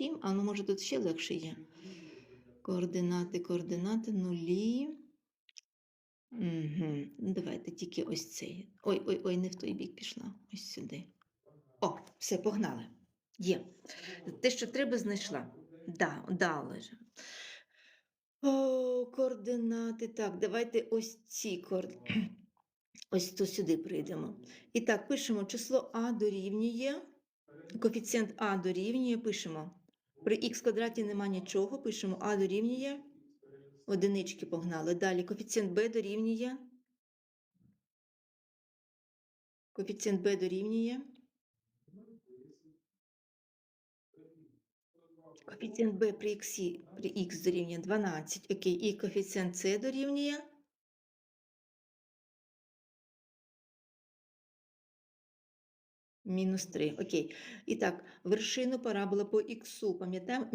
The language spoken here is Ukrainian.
7, а ну може тут ще легше є. Координати, координати, нулі. Угу. Давайте тільки ось цей. Ой, ой, ой, не в той бік пішла. Ось сюди. О, все, погнали. Є. Те, що треба, знайшла. Да, дали. ж. О, координати. Так, давайте ось ці координати. Ось то сюди прийдемо. І так, пишемо число А дорівнює. Коефіцієнт А дорівнює, пишемо. При х квадраті нема нічого, пишемо А дорівнює. Одинички погнали. Далі коефіцієнт Б дорівнює. Коефіцієнт Б дорівнює. Коефіцієнт Б при х, при х дорівнює 12. Окей. І коефіцієнт С дорівнює. Мінус 3. Окей. І так, вершину парабола по х, пам'ятаємо,